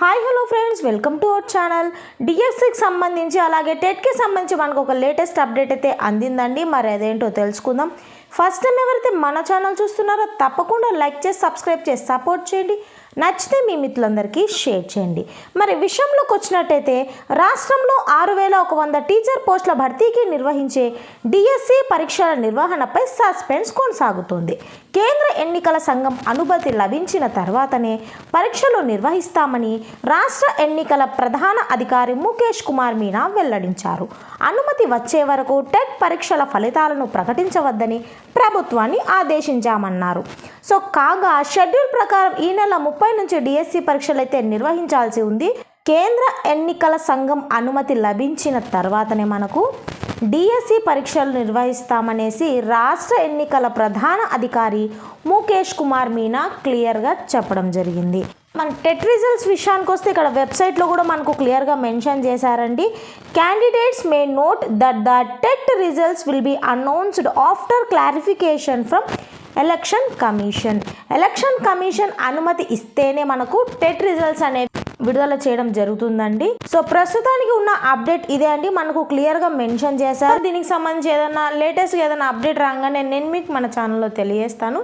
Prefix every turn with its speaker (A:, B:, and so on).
A: Hi hello friends welcome to our channel డిఎస్సికి సంబంధించి అలాగే టెట్కి సంబంధించి మనకు ఒక లేటెస్ట్ అప్డేట్ అయితే అందిందండి. మరి అదేంటో తెలుసుకుందాం. ఫస్ట్ టైం ఎవరైతే మన ఛానల్ చూస్తున్నారో తప్పకుండా లైక్ చేసి సబ్స్క్రైబ్ చేసి సపోర్ట్ చేయండి. నచ్చితే మీ మిత్రులందరికీ షేర్ చేయండి. మరి విషయంలోకి వచ్చినట్టయితే రాష్ట్రంలో ఆరు వేల ఒక వంద టీచర్ పోస్టుల భర్తీకి నిర్వహించే డిఎస్సి పరీక్షల నిర్వహణపై సస్పెన్స్ కొనసాగుతోంది. కేంద్ర ఎన్నికల సంఘం అనుమతి లభించిన తర్వాతనే పరీక్షలు నిర్వహిస్తామని రాష్ట్ర ఎన్నికల ప్రధాన అధికారి ముఖేష్ కుమార్ మీనా వెల్లడించారు. అనుమతి వచ్చే వరకు టెట్ పరీక్షల ఫలితాలను ప్రకటించవద్దని ప్రభుత్వాన్ని ఆదేశించామన్నారు. సో కాగా షెడ్యూల్ ప్రకారం ఈ నెల ముప్పై నుంచి డిఎస్సి పరీక్షలు అయితే నిర్వహించాల్సి ఉంది. కేంద్ర ఎన్నికల సంఘం అనుమతి లభించిన తర్వాతనే మనకు డిఎస్సి పరీక్షలు నిర్వహిస్తామనేసి రాష్ట్ర ఎన్నికల ప్రధాన అధికారి ముఖేష్ కుమార్ మీనా క్లియర్గా చెప్పడం జరిగింది. మన టెట్ రిజల్ట్స్ విషయానికి వస్తే ఇక్కడ వెబ్సైట్లో కూడా మనకు క్లియర్గా మెన్షన్ చేశారండి. Candidates may note that the TET results will be announced after clarification from election commission election commission అనుమతి ఇస్తేనే మనకు టెట్ రిజల్ట్స్ అనేవి విడుదల చేయడం జరుగుతుందండి. సో ప్రస్తుతానికి ఉన్న అప్డేట్ ఇదే అండి. మనకు క్లియర్గా మెన్షన్ చేశారు. దీనికి సంబంధించి ఏదైనా లేటెస్ట్ ఏదైనా అప్డేట్ రాగానే నేను మీకు మన ఛానల్లో తెలియజేస్తాను.